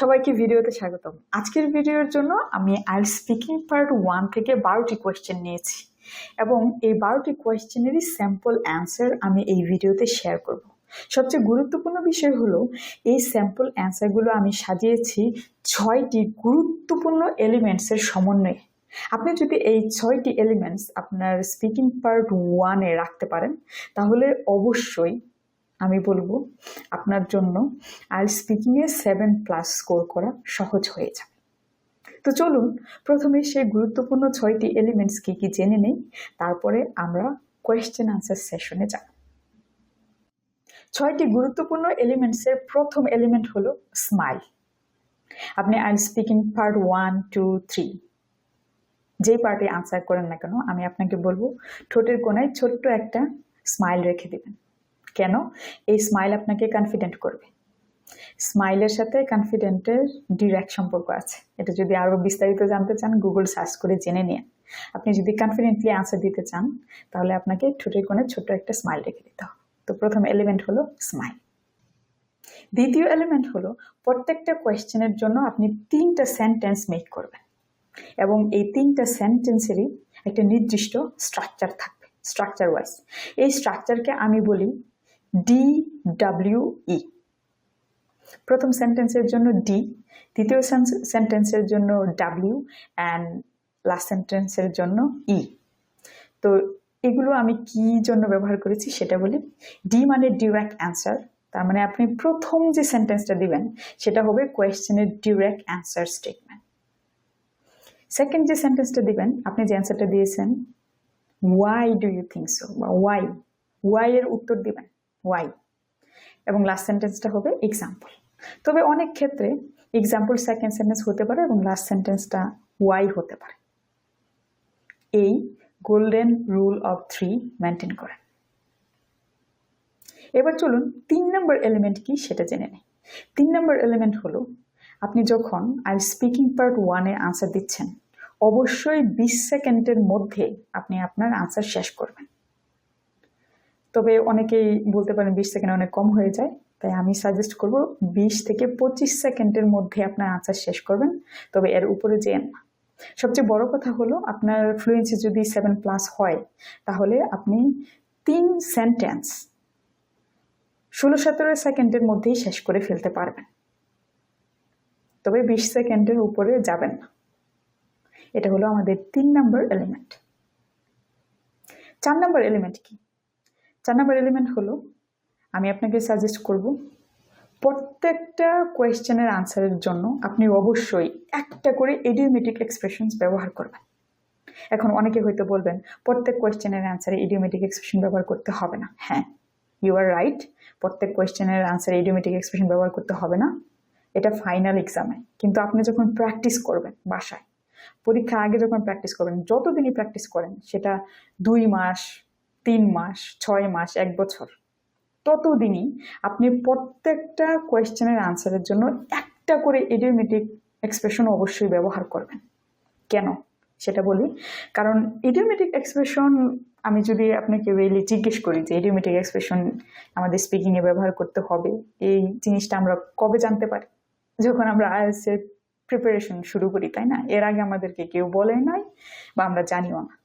সবাইকে ভিডিওতে স্বাগতম। আজকের ভিডিওর জন্য আমি আইল স্পিকিং পার্ট ওয়ান থেকে বারোটি কোয়েশ্চেন নিয়েছি এবং এই বারোটি কোয়েশ্চেনেরই স্যাম্পল অ্যান্সার আমি এই ভিডিওতে শেয়ার করব। সবচেয়ে গুরুত্বপূর্ণ বিষয় হলো, এই স্যাম্পল অ্যান্সারগুলো আমি সাজিয়েছি ছয়টি গুরুত্বপূর্ণ এলিমেন্টসের সমন্বয়ে। আপনি যদি এই ছয়টি এলিমেন্টস আপনার স্পিকিং পার্ট ওয়ানে রাখতে পারেন, তাহলে অবশ্যই আমি বলব, আপনার জন্য আইল স্পিকিংয়ে সেভেন প্লাস স্কোর করা সহজ হয়ে যাবে। তো চলুন, প্রথমে সেই গুরুত্বপূর্ণ ছয়টি এলিমেন্টস কি কি জেনে নেই, তারপরে আমরা কোয়েশ্চেন আনসার সেশনে যাব। ছয়টি গুরুত্বপূর্ণ এলিমেন্টসের প্রথম এলিমেন্ট হলো স্মাইল আপনি আইল speaking part one two three যেই পার্টে আনসার করেন না কেন, আমি আপনাকে বলব, ঠোঁটের কোনায় ছোট্ট একটা স্মাইল রেখে দেবেন। কেন? এই স্মাইল আপনাকে কনফিডেন্ট করবে। স্মাইলের সাথে কনফিডেন্টের ডিরেক্ট সম্পর্ক আছে। এটা যদি আরও বিস্তারিত জানতে চান গুগল সার্চ করে জেনে নিন। আপনি যদি কনফিডেন্টলি আনসার দিতে চান, তাহলে আপনাকে ঠোঁটের কোণে ছোট্ট একটা স্মাইল রেখে দিতে হবে। তো প্রথম এলিমেন্ট হলো স্মাইল দ্বিতীয় এলিমেন্ট হলো প্রত্যেকটা কোয়েশ্চেনের জন্য আপনি তিনটা সেন্টেন্স মেক করবেন। এবং এই তিনটা সেন্টেন্সেরই একটা নির্দিষ্ট স্ট্রাকচার থাকবে। স্ট্রাকচার ওয়াইজ এই স্ট্রাকচারকে আমি বলি ডি ডাব্লিউ ই প্রথম সেন্টেন্সের জন্য ডি দ্বিতীয় সেন্টেন্সের জন্য ডাব্লিউ অ্যান্ড লাস্ট সেন্টেন্সের জন্য ই তো এগুলো আমি কি জন্য ব্যবহার করেছি সেটা বলি। ডি মানে ডিরেক্ট অ্যান্সার তার মানে আপনি প্রথম যে সেন্টেন্সটা দিবেন, সেটা হবে কোয়েশ্চেনের ডিরেক্ট অ্যান্সার স্টেটমেন্ট সেকেন্ড যে সেন্টেন্সটা দিবেন, আপনি যে অ্যান্সারটা দিয়েছেন why do you think so বা ওয়াই ওয়াই এর উত্তর দিবেন। ওয়াই এবং লাস্ট সেন্টেন্সটা হবে এক্সাম্পল তবে অনেক ক্ষেত্রে এক্সাম্পল সেকেন্ড সেন্টেন্স হতে পারে এবং লাস্ট সেন্টেন্সটা ওয়াই হতে পারে। এই golden rule of three maintain করেন। এবার চলুন তিন নম্বর এলিমেন্ট কি সেটা জেনে নেই। তিন নম্বর এলিমেন্ট হলো, আপনি যখন আই স্পিকিং পার্ট ওয়ানে আনসার দিচ্ছেন, অবশ্যই বিশ সেকেন্ডের মধ্যে আপনি আপনার আনসার শেষ করবেন। তবে অনেকেই বলতে পারেন বিশ সেকেন্ড অনেক কম হয়ে যায়। তাই আমি সাজেস্ট করব বিশ থেকে পঁচিশ সেকেন্ডের মধ্যে আপনার আনসার শেষ করবেন। তবে এর উপরে যেন না সবচেয়ে বড় কথা হলো, আপনার ফ্লুয়েন্সি যদি সেভেন প্লাস হয়, তাহলে আপনি তিন সেন্টেন্স ষোলো সতেরো সেকেন্ডের মধ্যেই শেষ করে ফেলতে পারবেন। তবে বিশ সেকেন্ডের উপরে যাবেন না। এটা হলো আমাদের তিন নম্বর এলিমেন্ট চার নম্বর এলিমেন্ট কি? চার নম্বর এলিমেন্ট হলো, আমি আপনাকে সাজেস্ট করব প্রত্যেকটা কোয়েশ্চেনের আনসারের জন্য আপনি অবশ্যই একটা করে এডিওমেটিক এক্সপ্রেশনস ব্যবহার করবেন। এখন অনেকে হয়তো বলবেন, প্রত্যেক কোয়েশ্চেনের আনসারে ইডিওমেটিক এক্সপ্রেশন ব্যবহার করতে হবে না। হ্যাঁ ইউ আর রাইট প্রত্যেক কোয়েশ্চেনের আনসারে ইডিওমেটিক এক্সপ্রেশন ব্যবহার করতে হবে না। এটা ফাইনাল এক্সামে কিন্তু আপনি যখন প্র্যাকটিস করবেন বাসায় পরীক্ষার আগে যখন প্র্যাকটিস করবেন, যতদিনই প্র্যাকটিস করেন, সেটা দুই মাস তিন মাস, ছয় মাস, এক বছর। ততদিনই আপনি প্রত্যেকটা কোয়েশ্চেনের আনসারের জন্য একটা করে ইডিওমেটিক এক্সপ্রেশন অবশ্যই ব্যবহার করবেন। কেন? সেটা বলি। কারণ ইডিওমেটিক এক্সপ্রেশন আমি যদি আপনাকে রিয়েলি জিজ্ঞেস করি যে ইডিওমেটিক এক্সপ্রেশন আমাদের স্পিকিংয়ে ব্যবহার করতে হবে, এই জিনিসটা আমরা কবে জানতে পারি? যখন আমরা আইএলসের প্রিপারেশন শুরু করি, তাই না? এর আগে আমাদেরকে কেউ বলে নাই বা আমরা জানিও না।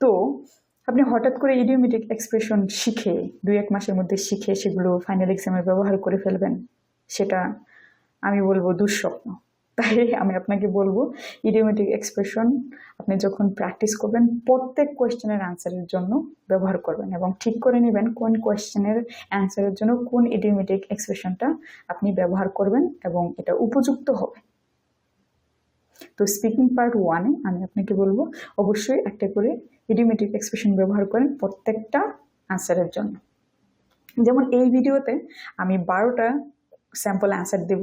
তো আপনি হঠাৎ করে ইডিওমেটিক এক্সপ্রেশন শিখে, দুই এক মাসের মধ্যে শিখে সেগুলো ফাইনাল এক্সামে ব্যবহার করে ফেলবেন, সেটা আমি বলব দুঃস্বপ্ন। তাই আমি আপনাকে বলব, ইডিওমেটিক এক্সপ্রেশন আপনি যখন প্র্যাকটিস করবেন, প্রত্যেক কোয়েশ্চেনের অ্যান্সারের জন্য ব্যবহার করবেন এবং ঠিক করে নেবেন কোন কোয়েশ্চেনের অ্যান্সারের জন্য কোন ইডিওমেটিক এক্সপ্রেশনটা আপনি ব্যবহার করবেন এবং এটা উপযুক্ত হবে। তো স্পিকিং পার্ট ওয়ানে আমি আপনাকে বলব, অবশ্যই একটা করে ইডিওমেটিক এক্সপ্রেশন ব্যবহার করেন প্রত্যেকটা অ্যান্সারের জন্য। যেমন এই ভিডিওতে আমি বারোটা স্যাম্পল অ্যান্সার দেব।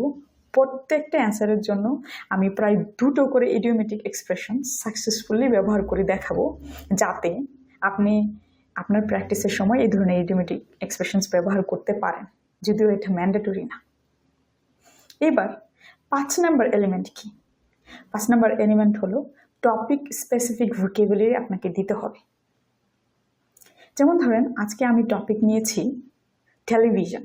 প্রত্যেকটা অ্যান্সারের জন্য আমি প্রায় দুটো করে ইডিওমেটিক এক্সপ্রেশন সাকসেসফুলি ব্যবহার করে দেখাবো, যাতে আপনি আপনার প্র্যাকটিসের সময় এই ধরনের ইডিওমেটিক এক্সপ্রেশনস ব্যবহার করতে পারেন, যদিও এটা ম্যান্ডেটরি না। এবার পাঁচ নাম্বার এলিমেন্ট কি? পাঁচ নাম্বার এলিমেন্ট হলো টপিক স্পেসিফিক ভোকেবুলারি আপনাকে দিতে হবে। যেমন ধরেন, আজকে আমি টপিক নিয়েছি টেলিভিশন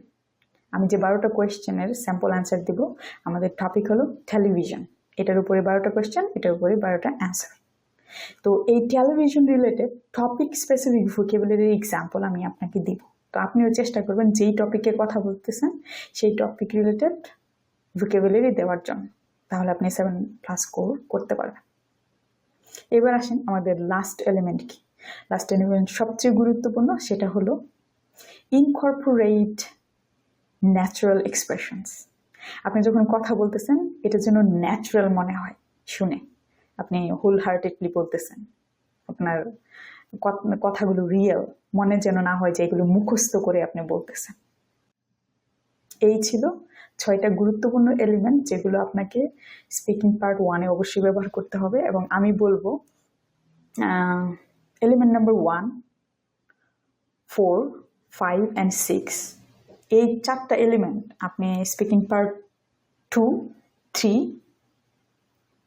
আমি যে বারোটা কোয়েশ্চেনের স্যাম্পল অ্যান্সার দিব, আমাদের টপিক হলো টেলিভিশন এটার উপরে বারোটা কোয়েশ্চেন এটার উপরে বারোটা অ্যান্সার তো এই television related topic specific vocabulary example আমি আপনাকে দিব। তো আপনিও চেষ্টা করবেন যেই টপিকে কথা বলতেছেন, সেই টপিক রিলেটেড ভোকেবুলারি দেওয়ার জন্য। তাহলে আপনি সেভেন প্লাস স্কোর করতে পারবেন। এবার আসেন আমাদের লাস্ট এলিমেন্ট কি? লাস্ট এলিমেন্ট সবচেয়ে গুরুত্বপূর্ণ সেটা হলো ইনকর্পোরেট ন্যাচারাল এক্সপ্রেশনস আপনি যখন কথা বলতেছেন, এটা যেন ন্যাচারাল মনে হয়, শুনে। আপনি হোল হার্টেডলি বলতেছেন। আপনার কথাগুলো রিয়েল মনে যেন না হয় যে এগুলো মুখস্থ করে আপনি বলতেছেন। এই ছিল ছয়টা গুরুত্বপূর্ণ এলিমেন্ট যেগুলো আপনাকে স্পিকিং পার্ট ওয়ানে অবশ্যই ব্যবহার করতে হবে এবং আমি বলব element number one four five and six এই চারটা এলিমেন্ট আপনি স্পিকিং পার্ট টু থ্রি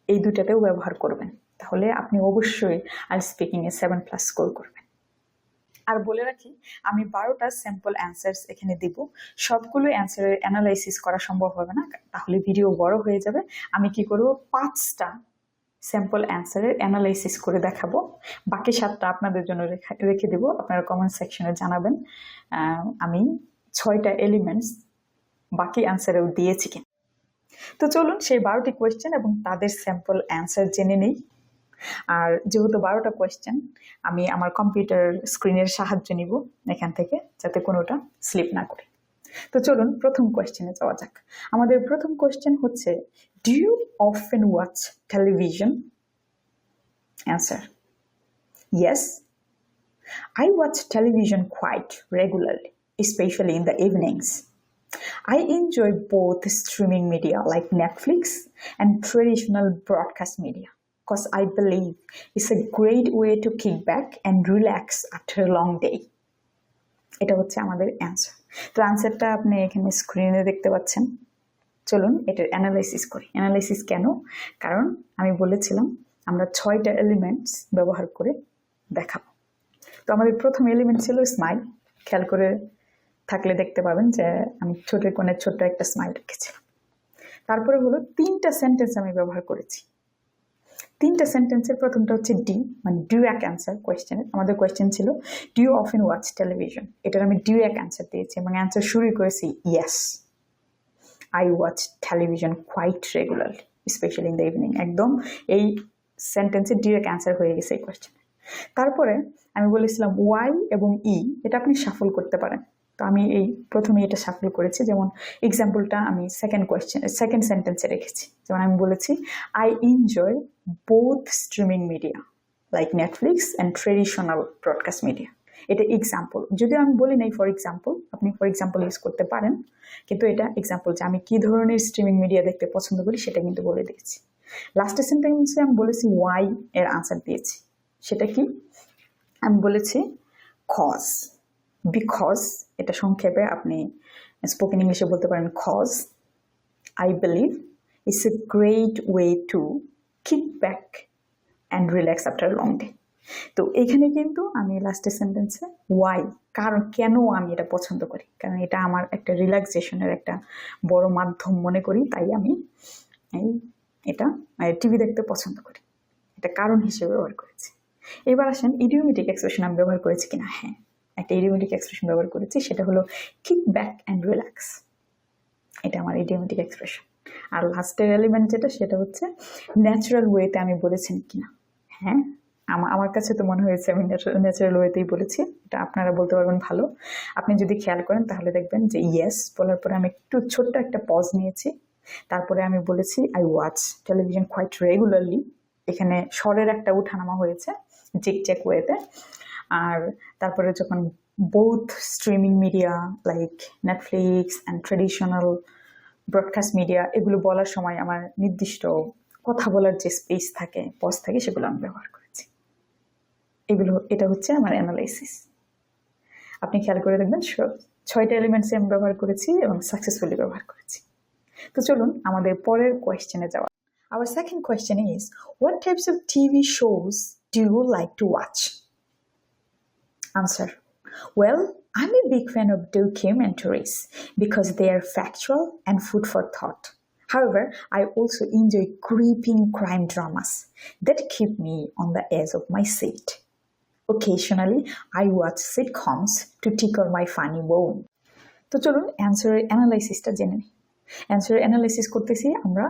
এই দুটাতেও ব্যবহার করবেন। তাহলে আপনি অবশ্যই আর স্পিকিংয়ে সেভেন প্লাস স্কোর করবেন। আর বলে রাখি, আমি বারোটা স্যাম্পল অ্যান্সার্স এখানে দিব। সবগুলো অ্যান্সারের অ্যানালাইসিস করা সম্ভব হবে না, তাহলে ভিডিও বড় হয়ে যাবে। আমি কি করব? পাঁচটা স্যাম্পল অ্যান্সারের অ্যানালাইসিস করে দেখাবো। বাকি সাতটা আপনাদের জন্য রেখা- দেবো। আপনারা কমেন্ট সেকশনে জানাবেন আমি ছয়টা এলিমেন্টস বাকি অ্যান্সারেও দিয়েছি কিনা। তো চলুন সেই বারোটি কোয়েশ্চেন এবং তাদের স্যাম্পল অ্যান্সার জেনে নেই। আর যেহেতু বারোটা কোয়েশ্চেন আমি আমার কম্পিউটার স্ক্রিনের সাহায্য নিব এখান থেকে যাতে কোনোটা স্লিপ না করে। তো চলুন প্রথম কোয়েশ্চেনে যাওয়া যাক। আমাদের প্রথম কোয়েশ্চেন হচ্ছে do you often watch television answer yes I watch television quite regularly especially in the evenings I enjoy both streaming media like Netflix and traditional broadcast media because I believe it's a great way to kick back and relax after a long day. এটা হচ্ছে আমাদের answer তো অ্যান্সারটা আপনি এখানে স্ক্রিনে দেখতে পাচ্ছেন। চলুন এটার অ্যানালাইসিস করি। অ্যানালাইসিস কেন? কারণ আমি বলেছিলাম আমরা ছয়টা এলিমেন্টস ব্যবহার করে দেখাবো। তো আমাদের প্রথম এলিমেন্ট ছিল স্মাইল খেয়াল করে থাকলে দেখতে পাবেন যে আমি ছোট কোণে ছোট্ট একটা স্মাইল রেখেছিলাম। তারপরে হলো তিনটা সেন্টেন্স আমি ব্যবহার করেছি। তিনটা সেন্টেন্সের প্রথমটা হচ্ছে ডি মানে ডিউ এক অ্যান্সার কোয়েশ্চেনের আমাদের কোয়েশ্চেন ছিল ডিউ অফেন ওয়াচ টেলিভিশন এটার আমি ডিউ এক অ্যান্সার দিয়েছি এবং অ্যান্সার শুরু করেছি yes I watch television quite regularly especially in the evening একদম এই সেন্টেন্সের ডিরেক্ট অ্যান্সার হয়ে গেছে এই কোয়েশ্চেনে তারপরে আমি বলেছিলাম ওয়াই এবং ই এটা আপনি সাফল করতে পারেন। তো আমি এই প্রথমে এটা সাফল করেছি। যেমন এক্সাম্পলটা আমি সেকেন্ড কোয়েশ্চেন সেকেন্ড সেন্টেন্সে রেখেছি। যেমন আমি বলেছি I enjoy both streaming media like Netflix and traditional broadcast media এটা এক্সাম্পল যদিও আমি বলি নাই ফর এক্সাম্পল আপনি ফর এক্সাম্পল ইউজ করতে পারেন। কিন্তু এটা এক্সাম্পল যে আমি কী ধরনের স্ট্রিমিং মিডিয়া দেখতে পছন্দ করি সেটা কিন্তু বলে দিয়েছি। লাস্টের সেন্টেন্সে আমি বলেছি ওয়াই এর আনসার দিয়েছি। সেটা কি? আমি বলেছি খজ বিকজ এটা সংক্ষেপে আপনি স্পোকেন ইংলিশে বলতে পারেন cause I believe it's a great way to kick back and relax after long day তো এখানে কিন্তু আমি লাস্টের সেন্টেন্সে ওয়াই কারণ কেন আমি এটা পছন্দ করি? কারণ এটা আমার একটা রিল্যাক্সেশনের একটা বড় মাধ্যম মনে করি, তাই আমি এই, এটা টিভি দেখতে পছন্দ করি। এটা কারণ হিসেবে ব্যবহার করেছি। এবার আসেন ইডিওমেটিক এক্সপ্রেশন আমি ব্যবহার করেছি কিনা? হ্যাঁ। একটা ইডিওমেটিক এক্সপ্রেশন ব্যবহার করেছি, সেটা হলো কিক ব্যাক অ্যান্ড রিল্যাক্স এটা আমার ইডিওমেটিক এক্সপ্রেশন আর লাস্টের এলিমেন্ট যেটা, সেটা হচ্ছে ন্যাচারাল ওয়েতে আমি বলেছেন কিনা। হ্যাঁ? আমার কাছে তো মনে হয়েছে আমি ন্যাচারাল ওয়েতেই বলেছি। এটা আপনারা বলতে পারবেন ভালো। আপনি যদি খেয়াল করেন, তাহলে দেখবেন যে ইয়েস বলার পরে আমি একটু ছোট্ট একটা পজ নিয়েছি। তারপরে আমি বলেছি I watch television quite regularly এখানে স্বরের একটা উঠানামা হয়েছে জিক চেক ওয়েতে আর তারপরে যখন both streaming media like Netflix and traditional broadcast media এগুলো বলার সময় আমার নির্দিষ্ট কথা বলার যে স্পেস থাকে পজ থাকে, সেগুলো আমি ব্যবহার করেছি। এগুলো, এটা হচ্ছে আমার অ্যানালাইসিস আপনি খেয়াল করে দেখবেন ছয়টা এলিমেন্টসে আমি ব্যবহার করেছি এবং সাকসেসফুলি ব্যবহার করেছি। তো চলুন আমাদের পরের কোয়েশ্চেনে যাওয়া Our second question is What types of TV shows do you like to watch? Answer Well, I'm a big fan of documentaries because they are factual and food for thought. However, I also enjoy creeping crime dramas that keep me on the edge of my seat. Occasionally, I watch sitcoms to tickle my funny bone. তো চলুন অ্যান্সারের অ্যানালাইসিসটা জেনে নিই অ্যান্সারের analysis করতেছি আমরা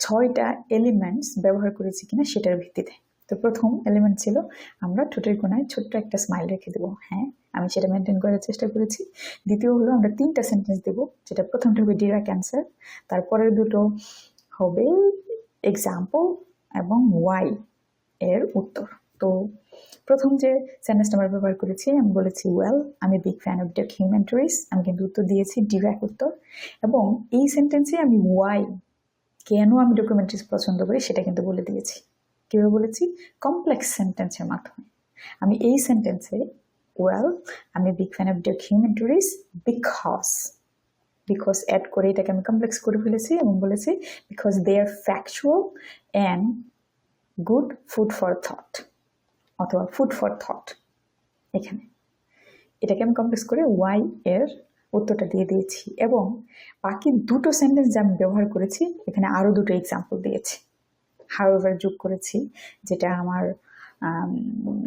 ছয়টা elements ব্যবহার করেছি কিনা সেটার ভিত্তিতে তো প্রথম এলিমেন্ট ছিল, আমরা ঠোঁটের কোনায় ছোট্ট একটা স্মাইল রেখে দেবো। হ্যাঁ আমি সেটা মেনটেন করার চেষ্টা করেছি। দ্বিতীয় হলো আমরা তিনটা সেন্টেন্স দেবো, যেটা প্রথমটা হবে ডিরেক্ট ক্যান্সার তারপরের দুটো হবে এক্সাম্পল এবং ওয়াই এর উত্তর। তো প্রথম যে সেন্টেন্সটা আমরা ব্যবহার করেছি, আমি বলেছি ওয়েল আমি বিগ ফ্যান অফ ডকুমেন্টারিজ আমি কিন্তু উত্তর দিয়েছি ডিরেক্ট উত্তর এবং এই সেন্টেন্সে আমি ওয়াই কেন আমি ডকুমেন্টারিজ পছন্দ করি, সেটা কিন্তু বলে দিয়েছি। কীভাবে বলেছি কমপ্লেক্স সেন্টেন্সের মাধ্যমে। আমি এই সেন্টেন্সে ওয়েল আমি big fan of documentaries because because add করে এটাকে আমি কমপ্লেক্স করে ফেলেছি এবং বলেছি because they are factual and good food for thought অথবা ফুড ফর থট এখানে। এটাকে আমি কমপ্লেক্স করে ওয়াই এর উত্তরটা দিয়ে দিয়েছি এবং বাকি দুটো সেন্টেন্স যা আমি ব্যবহার করেছি, এখানে আরও দুটো এক্সাম্পল দিয়েছি। হাউএভার যোগ করেছি, যেটা আমার,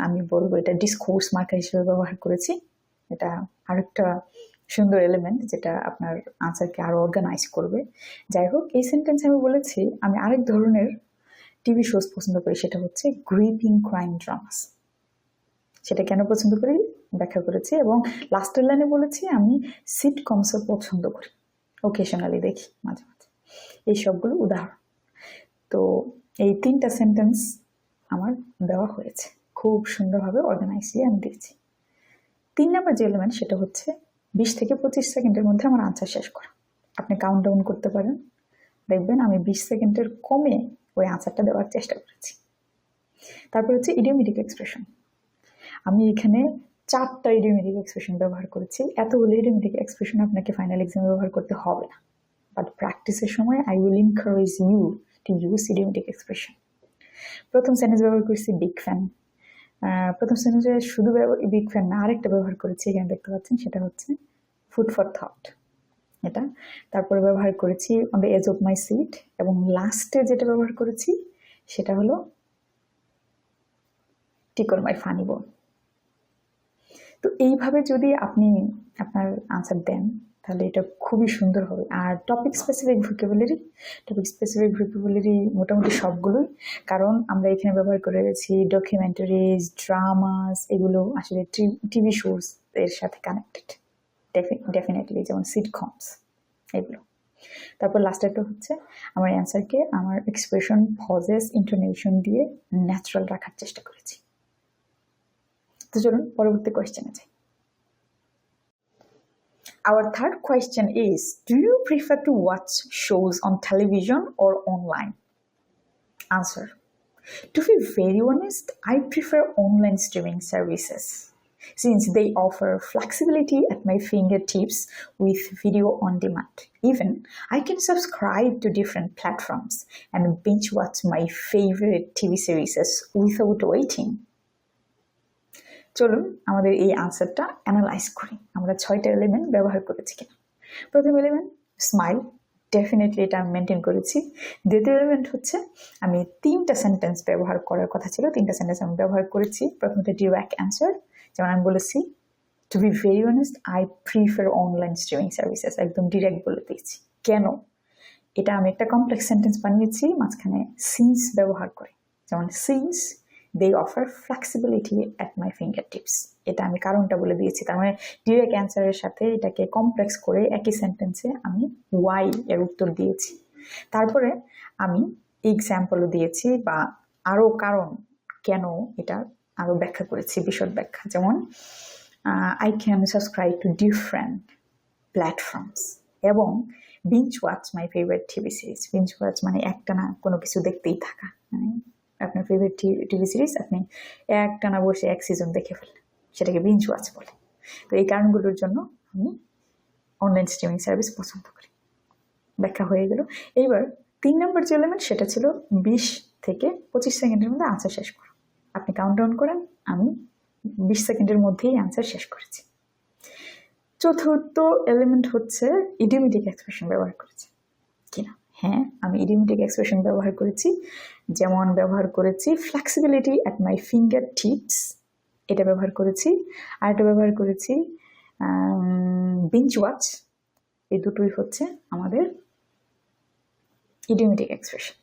আমি বলব এটা ডিসকোর্স মার্কার হিসেবে ব্যবহার করেছি। এটা আরেকটা সুন্দর এলিমেন্ট যেটা আপনার আনসারকে আরও অর্গানাইজ করবে। যাই হোক, এই সেন্টেন্সে আমি বলেছি, আমি আরেক ধরনের টিভি শোজ পছন্দ করি, সেটা হচ্ছে গ্রিপিং ক্রাইম ড্রামাস সেটা কেন পছন্দ করি? ব্যাখ্যা করেছি এবং লাস্টের লাইনে বলেছি, আমি সিটকমসও পছন্দ করি। ওকেশনালি দেখি, মাঝে মাঝে। এই সবগুলো উদাহরণ। তো এই তিনটা সেন্টেন্স আমার দেওয়া হয়েছে। খুব সুন্দরভাবে অর্গানাইজলি আমি দিয়েছি। তিন নম্বর যে এলিমেন্ট সেটা হচ্ছে বিশ থেকে পঁচিশ সেকেন্ডের মধ্যে আমার আনসার শেষ করা। আপনি কাউন্ট ডাউন করতে পারেন। দেখবেন আমি বিশ সেকেন্ডের কমে ওই আনসারটা দেওয়ার চেষ্টা করেছি। তারপর হচ্ছে ইডিওমেটিক এক্সপ্রেশন আমি এখানে চারটা ইডিওমেটিক এক্সপ্রেশন ব্যবহার করেছি। এতগুলো ইডিওমেটিক এক্সপ্রেশন আপনাকে ফাইনাল এক্সামে ব্যবহার করতে হবে না। বাট প্র্যাকটিসের সময় I will encourage you to use idiomatic expression প্রথম সেন্টেন্স ব্যবহার করেছি বিগ ফ্যান প্রথম সেন্টেন্সে শুধু বিগ ফ্যান না, আরেকটা ব্যবহার করেছি, এখানে দেখতে পাচ্ছেন, সেটা হচ্ছে ফুড ফর থট এটা। তারপরে ব্যবহার করেছি on the edge of my seat এবং লাস্টে যেটা ব্যবহার করেছি, সেটা হলো টিকল মাই ফানি বোন তো এইভাবে যদি আপনি আপনার আনসার দেন তাহলে এটা খুবই সুন্দর হবে। আর topic specific vocabulary topic specific vocabulary মোটামুটি সবগুলোই, কারণ আমরা এখানে ব্যবহার করেছি ডকুমেন্টারিজ ড্রামাস এগুলো আসলে টিভি শোজ এর সাথে কানেক্টেড ডেফিনেটলি যেমন সিটকমস এগুলো। তারপর লাস্টেরটা হচ্ছে আমার অ্যান্সারকে আমার এক্সপ্রেশন ফজেস ইন্টোনেশন দিয়ে ন্যাচারাল রাখার চেষ্টা করেছি। তো চলুন পরবর্তী কোয়েশ্চেনে যাই। Our third question is Do you prefer to watch shows on television or online? Answer To be very honest, I prefer online streaming services since they offer flexibility at my fingertips with video on demand. Even I can subscribe to different platforms and binge watch my favorite TV series without waiting. চলুন আমাদের এই আনসারটা analyse করি। আমরা ছয়টা element ব্যবহার করেছি কিনা। প্রথম এলিমেন্ট স্মাইল ডেফিনেটলি এটা আমি মেনটেন করেছি। দ্বিতীয় এলিমেন্ট হচ্ছে, আমি তিনটা সেন্টেন্স ব্যবহার করার কথা ছিল, তিনটা সেন্টেন্স আমি ব্যবহার করেছি। প্রথমত ডিরেক্ট অ্যান্সার যেমন আমি বলেছি to be very honest I prefer online streaming services একদম ডিরেক্ট বলে দিয়েছি। কেন? এটা আমি একটা কমপ্লেক্স সেন্টেন্স বানিয়েছি, মাঝখানে সিন্স ব্যবহার করে। যেমন since they offer flexibility at my fingertips এটা আমি কারণটা বলে দিয়েছি। তার মানে ডিরেক্ট অ্যান্সারের সাথে এটাকে কমপ্লেক্স করে একই সেন্টেন্সে আমি ওয়াই এর উত্তর দিয়েছি। তারপরে আমি এক্সাম্পলও দিয়েছি বা আরও কারণ কেন এটা আরও ব্যাখ্যা করেছি, বিশদ ব্যাখ্যা। যেমন I can subscribe to different platforms এবং binge watch my favourite TV series binge watch মানে একটা না, কোনো কিছু দেখতেই থাকা। মানে আপনার ফেভারিট টিভি সিরিজ আপনি একটানা বসে এক সিজন দেখে ফেলেন সেটাকে বিঞ্চ ওয়াচ বলে। তো এই কারণগুলোর জন্য আমি অনলাইন স্ট্রিমিং সার্ভিস পছন্দ করি। ব্যাখ্যা হয়ে গেল। এইবার তিন নম্বর যে এলিমেন্ট সেটা ছিল বিশ থেকে পঁচিশ সেকেন্ডের মধ্যে আনসার শেষ করো। আপনি কাউন্ট ডাউন করেন, আমি বিশ সেকেন্ডের মধ্যেই আনসার শেষ করেছি। চতুর্থ এলিমেন্ট হচ্ছে ইডিওমেটিক এক্সপ্রেশন ব্যবহার করেছি। হ্যাঁ আমি ইডিওমেটিক এক্সপ্রেশন ব্যবহার করেছি, যেমন ব্যবহার করেছি flexibility at my fingertips এটা ব্যবহার করেছি, আর এটা ব্যবহার করেছি বিঞ্চ ওয়াচ এই দুটোই হচ্ছে আমাদের ইডিওমেটিক এক্সপ্রেশন।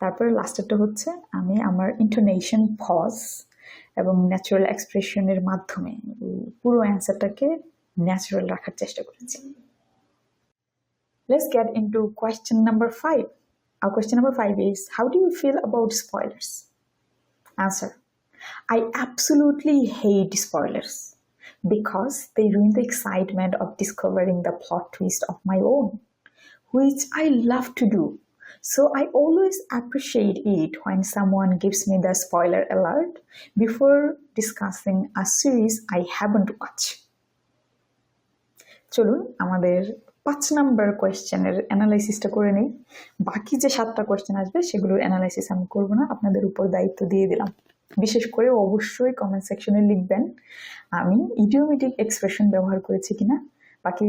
তারপরে লাস্টেরটা হচ্ছে আমি আমার ইন্টোনেশন পজ এবং ন্যাচারাল এক্সপ্রেশনের মাধ্যমে পুরো অ্যান্সারটাকে ন্যাচারাল রাখার চেষ্টা করেছি। Let's get into question number five. Our question number five is How do you feel about spoilers? Answer I absolutely hate spoilers because they ruin the excitement of discovering the plot twist of my own, which I love to do. So I always appreciate it when someone gives me the spoiler alert before discussing a series I haven't watched. চলুন আমাদের পাঁচ number কোয়েশ্চেনের অ্যানালাইসিসটা করে নিই। বাকি যে সাতটা question আসবে, সেগুলোর অ্যানালাইসিস আমি করব না, আপনাদের উপর দায়িত্ব দিয়ে দিলাম। বিশেষ করে অবশ্যই কমেন্ট সেকশনে লিখবেন, আমি ইডিওমেটিক এক্সপ্রেশন ব্যবহার করেছি কিনা, বাকি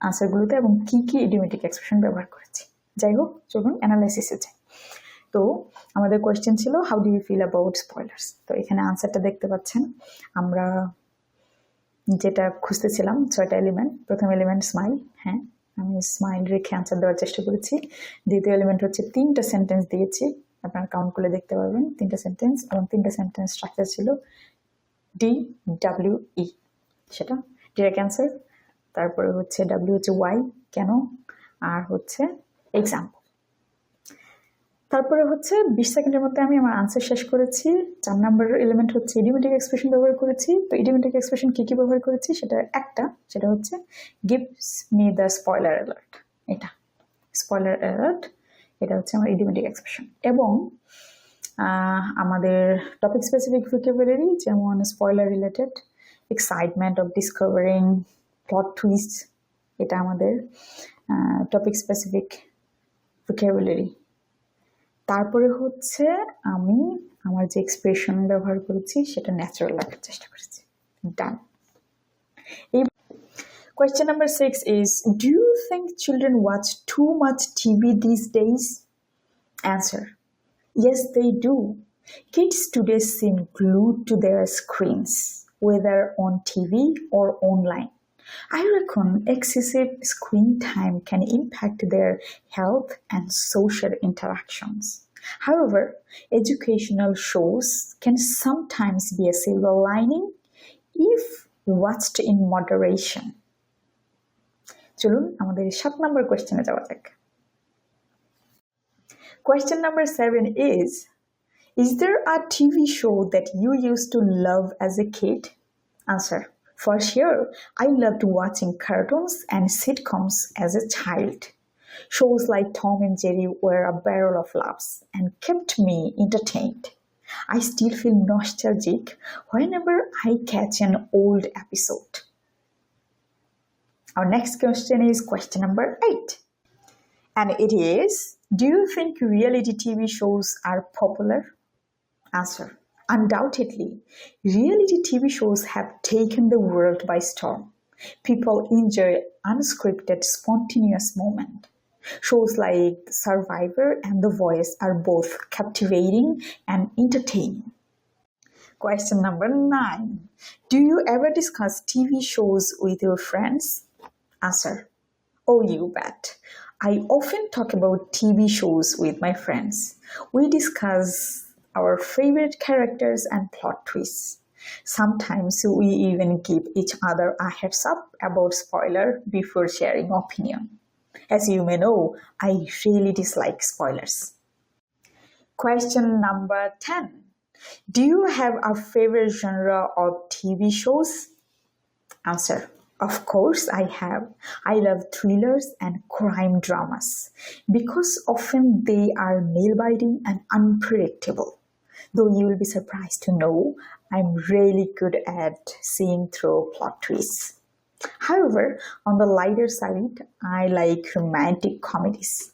আনসারগুলোতে এবং কি কি ইডিওমেটিক এক্সপ্রেশন ব্যবহার করেছি। যাই হোক, চলুন অ্যানালাইসিসে যাই। তো, আমাদের কোয়েশ্চেন ছিল how do you feel about spoilers তো এখানে আনসারটা দেখতে পাচ্ছেন, আমরা যেটা খুঁজতেছিলাম, ছয়টা এলিমেন্ট প্রথম এলিমেন্ট স্মাইল হ্যাঁ আমি স্মাইল রেখে আনসার দেওয়ার চেষ্টা করেছি। দ্বিতীয় এলিমেন্ট হচ্ছে তিনটা সেন্টেন্স দিয়েছি, আপনারা কাউন্ট করলে দেখতে পারবেন, তিনটা সেন্টেন্স এবং তিনটা সেন্টেন্স স্ট্রাকচার ছিল ডি ডাব্লিউ ই সেটা ডিরেক্ট অ্যান্সার তারপরে হচ্ছে ডাব্লিউ হচ্ছে ওয়াই কেন? আর হচ্ছে এক্সাম্পল তারপরে হচ্ছে বিশ সেকেন্ডের মধ্যে আমি আমার আনসার শেষ করেছি। চার নম্বর এলিমেন্ট হচ্ছে ইডিমেটিক এক্সপ্রেশন ব্যবহার করেছি। তো ইডিমেটিক এক্সপ্রেশন কী কী ব্যবহার করেছি সেটা একটা, সেটা হচ্ছে gives me the spoiler alert এটা স্পয়লার অ্যালার্ট এটা হচ্ছে আমার ইডিমেটিক এক্সপ্রেশন এবং আমাদের টপিক স্পেসিফিক ভোকেবুলারি যেমন spoiler related excitement of discovering plot twist এটা আমাদের টপিক স্পেসিফিক ভোকেবুলারি তারপরে হচ্ছে আমি আমার যে এক্সপ্রেশন ব্যবহার করেছি সেটা ন্যাচারাল রাখার চেষ্টা করেছি ডান এই Question number six is Do you think children watch too much TV these days? Answer Yes, they do. Kids today seem glued to their screens, whether on TV or online. I reckon excessive screen time can impact their health and social interactions. However, educational shows can sometimes be a silver lining if watched in moderation. চলুন আমাদের সাত নম্বর কোয়েশ্চেনে যাওয়া যাক Question number seven is Is there a TV show that you used to love as a kid? Answer for sure, I loved watching cartoons and sitcoms as a child. Shows like Tom and Jerry were a barrel of laughs and kept me entertained. I still feel nostalgic whenever I catch an old episode. Our next question is question number eight. And it is Do you think reality TV shows are popular? Answer Undoubtedly, reality TV shows have taken the world by storm. People enjoy unscripted, spontaneous moments. Shows like Survivor and The Voice are both captivating and entertaining. Question number nine Do you ever discuss TV shows with your friends? Answer Oh, you bet. I often talk about TV shows with my friends. We discuss our favorite characters and plot twists. Sometimes we even give each other a heads up about spoiler before sharing opinion. As you may know, I really dislike spoilers. Question number 10. Do you have a favorite genre of TV shows? Answer. Of course, I have. I love thrillers and crime dramas because often they are nail biting and unpredictable. Though you will be surprised to know I'm really good at seeing through plot twists. However, on the lighter side, I like romantic comedies.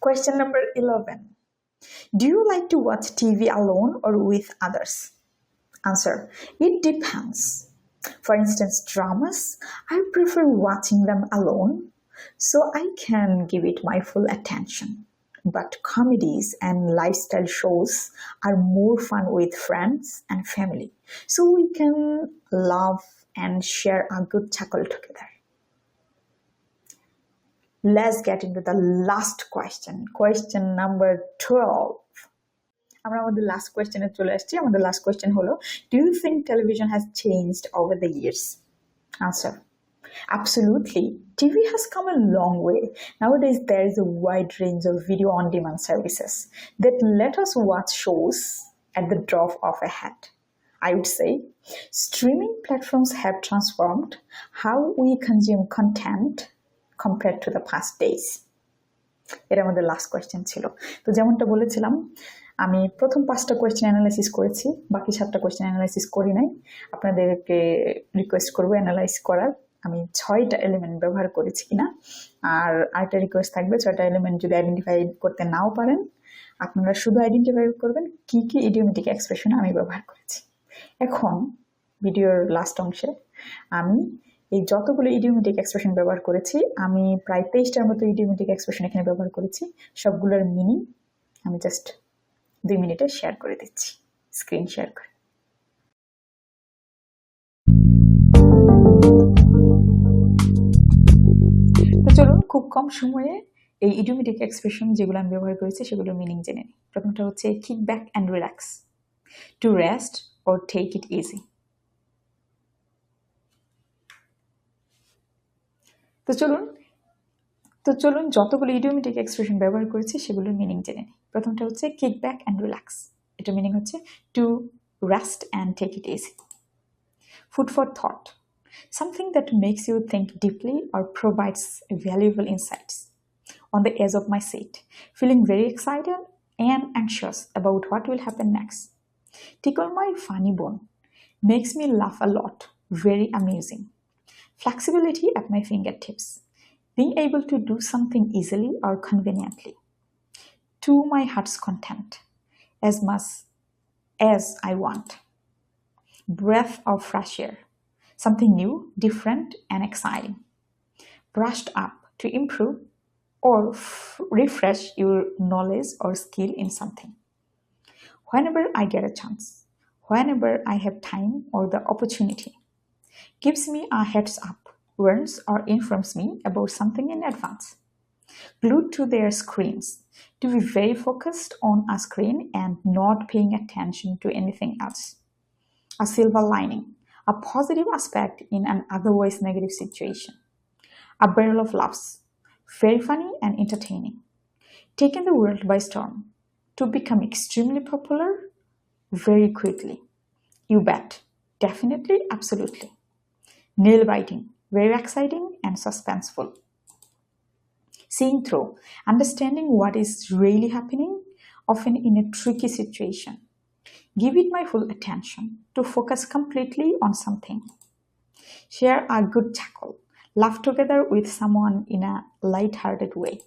Question number 11. Do you like to watch TV alone or with others? Answer It depends. For instance, dramas, I prefer watching them alone so I can give it my full attention But comedies and lifestyle shows are more fun with friends and family, so we can laugh and share a good chuckle together. Let's get into the last question. Question number 12. আমরা আমাদের last কোয়েশ্চেনে চলে আসছি আমাদের last question হলো do you think television has changed over the years answer Absolutely. TV has come a long way. Nowadays, there is a wide range of video on demand services that let us watch shows at the drop of a hat. I would say streaming platforms have transformed how we consume content compared to the past days. এটা আমাদের last question ছিল তো যেমনটা বলেছিলাম আমি প্রথম পাঁচটা question analysis করেছি বাকি সাতটা কোয়েশ্চেন অ্যানালাইসিস করি নাই আপনাদেরকে রিকোয়েস্ট করব অ্যানালাইজ করার আমি ছয়টা এলিমেন্ট ব্যবহার করেছি কিনা। আর আরেকটা রিকোয়েস্ট থাকবে, ছয়টা এলিমেন্ট যদি আইডেন্টিফাই করতে নাও পারেন, আপনারা শুধু আইডেন্টিফাই করবেন কি কি ইডিওমেটিক এক্সপ্রেশন আমি ব্যবহার করেছি। এখন ভিডিওর লাস্ট অংশে আমি এই যতগুলো ইডিওমেটিক এক্সপ্রেশন ব্যবহার করেছি, আমি প্রায় তেইশটার মতো ইডিওমেটিক এক্সপ্রেশন এখানে ব্যবহার করেছি, সবগুলোর মিনিং আমি জাস্ট দুই মিনিটে শেয়ার করে দিচ্ছি স্ক্রিন শেয়ার করে। খুব কম সময়ে এই ইডিওমেটিক এক্সপ্রেশন যেগুলো আমি ব্যবহার করেছি সেগুলোর মিনিং জেনে নিই। প্রথমটা হচ্ছে kick back and relax to rest or take it easy তো চলুন তো চলুন যতগুলো ইডিওমেটিক এক্সপ্রেশন ব্যবহার করেছি সেগুলোর মিনিং জেনে নিই। প্রথমটা হচ্ছে কিক ব্যাক অ্যান্ড রিল্যাক্স এটা মিনিং হচ্ছে to rest and take it easy food for thought something that makes you think deeply or provides valuable insights. On the edge of my seat, feeling very excited and anxious about what will happen next. Tickle my funny bone, makes me laugh a lot, very amusing. Flexibility at my fingertips, being able to do something easily or conveniently. To my heart's content, as much as I want. Breath of fresh air, something new, different, and exciting. Brushed up to improve or refresh your knowledge or skill in something. Whenever I get a chance, whenever I have time or the opportunity, gives me a heads up, warns or informs me about something in advance. Glued to their screens, to be very focused on a screen and not paying attention to anything else. A silver lining, a positive aspect in an otherwise negative situation. A barrel of laughs, very funny and entertaining. Taken the world by storm to become extremely popular very quickly. You bet. Definitely, absolutely. Nail biting, very exciting and suspenseful. Seeing through, understanding what is really happening, often in a tricky situation give it my full attention to focus completely on something. Share a good chuckle, laugh together with someone in a light-hearted way.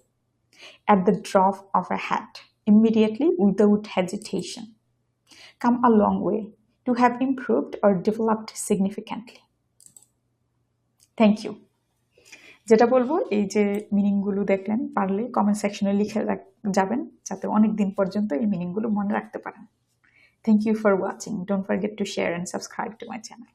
At the drop of a hat, immediately without hesitation. Come a long way to have improved or developed significantly. Thank you. যেটা বলব এই যে মিনিংগুলো দেখলেন পারলে comment সেকশনে লিখে যাবেন যাতে অনেক দিন পর্যন্ত এই মিনিংগুলো মনে রাখতে পারেন Thank you for watching. Don't forget to share and subscribe to my channel.